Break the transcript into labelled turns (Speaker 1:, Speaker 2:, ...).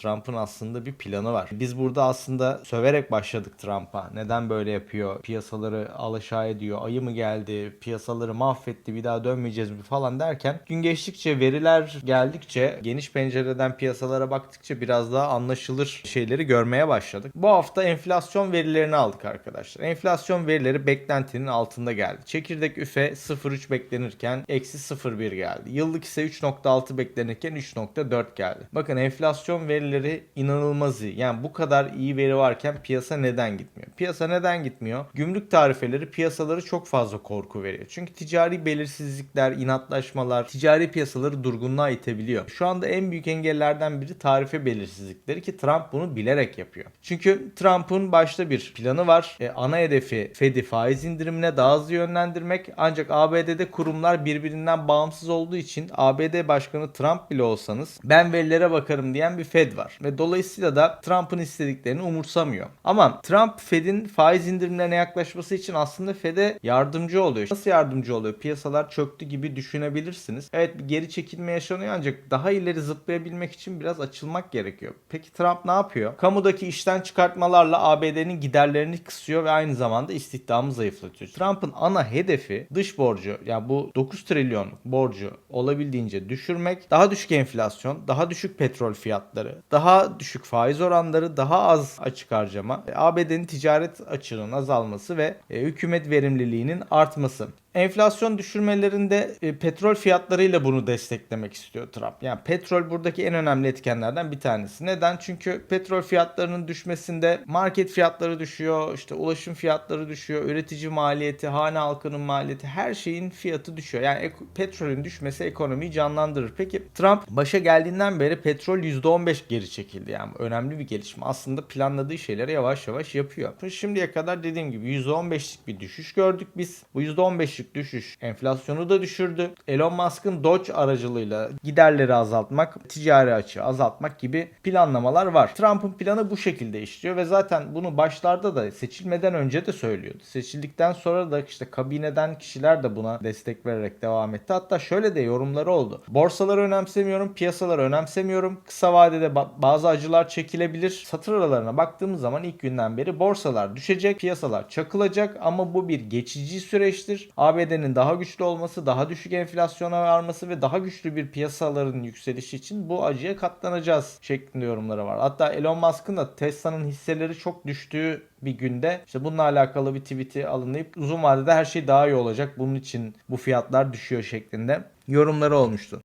Speaker 1: Trump'ın aslında bir planı var. Biz burada aslında söverek başladık Trump'a. Neden böyle yapıyor? Piyasaları alaşağı ediyor. Ayı mı geldi? Piyasaları mahvetti. Bir daha dönmeyeceğiz mi falan derken gün geçtikçe veriler geldikçe geniş pencereden piyasalara baktıkça biraz daha anlaşılır şeyleri görmeye başladık. Bu hafta enflasyon verilerini aldık arkadaşlar. Enflasyon verileri beklentinin altında geldi. Çekirdek üfe 0.3 beklenirken eksi 0.1 geldi. Yıllık ise 3.6 beklenirken 3.4 geldi. Bakın enflasyon verileri inanılmaz iyi. Yani bu kadar iyi veri varken piyasa neden gitmiyor? Piyasa neden gitmiyor? Gümrük tarifeleri piyasaları çok fazla korku veriyor. Çünkü ticari belirsizlikler, inatlaşmalar ticari piyasaları durgunluğa itebiliyor. Şu anda en büyük engellerden biri tarife belirsizlikleri ki Trump bunu bilerek yapıyor. Çünkü Trump'ın başta bir planı var. E, ana hedefi Fed'i faiz indirimine daha hızlı yönlendirmek. Ancak ABD'de kurumlar birbirinden bağımsız olduğu için ABD Başkanı Trump bile olsanız ben verilere bakarım diyen bir Fed var. Ve dolayısıyla da Trump'ın istediklerini umursamıyor. Ama Trump Fed'in faiz indirimlerine yaklaşması için aslında Fed'e yardımcı oluyor. Nasıl yardımcı oluyor? Piyasalar çöktü gibi düşünebilirsiniz. Evet bir geri çekilme yaşanıyor ancak daha ileri zıplayabilmek için biraz açılmak gerekiyor. Peki Trump ne yapıyor? Kamudaki işten çıkartmalarla ABD'nin giderlerini kısıyor ve aynı zamanda istihdamı zayıflatıyor. Trump'ın ana hedefi dış borcu yani bu 9 trilyonluk borcu olabildiğince düşürmek, daha düşük enflasyon, daha düşük petrol fiyatları, daha düşük faiz oranları, daha az açık harcama, ABD'nin ticaret açığının azalması ve e, hükümet verimliliğinin artması. Enflasyon düşürmelerinde e, petrol fiyatlarıyla bunu desteklemek istiyor Trump. Yani petrol buradaki en önemli etkenlerden bir tanesi. Neden? Çünkü petrol fiyatlarının düşmesinde market fiyatları düşüyor, işte ulaşım fiyatları düşüyor, üretici maliyeti, hane halkının maliyeti, her şeyin fiyatı düşüyor. Yani petrolün düşmesi ekonomiyi canlandırır. Peki Trump başa geldiğinden beri petrol %15 geri çekildi. Yani önemli bir gelişme. Aslında planladığı şeyleri yavaş yavaş yapıyor. Şimdiye kadar dediğim gibi %15'lik bir düşüş gördük biz. Bu %15'lik düşüş enflasyonu da düşürdü. Elon Musk'ın Doge aracılığıyla giderleri azaltmak, ticari açığı azaltmak gibi planlamalar var. Trump'ın planı bu şekilde işliyor ve zaten bunu başlarda da seçilmeden önce de söylüyordu. Seçildikten sonra da işte kabineden kişiler de buna destek vererek devam etti. Hatta şöyle de yorumları oldu. Borsaları önemsemiyorum, piyasaları önemsemiyorum. Kısa vadede ba- bazı acılar çekilebilir. Satır aralarına baktığımız zaman ilk günden beri borsalar düşecek, piyasalar çakılacak ama bu bir geçici süreçtir. ABD'nin daha güçlü olması, daha düşük enflasyona varması ve daha güçlü bir piyasaların yükselişi için bu acıya katlanacağız şeklinde yorumları var. Hatta Elon Musk'ın da Tesla'nın hisseleri çok düştüğü bir günde işte bununla alakalı bir tweet'i alınıp uzun vadede her şey daha iyi olacak. Bunun için bu fiyatlar düşüyor şeklinde yorumları olmuştu.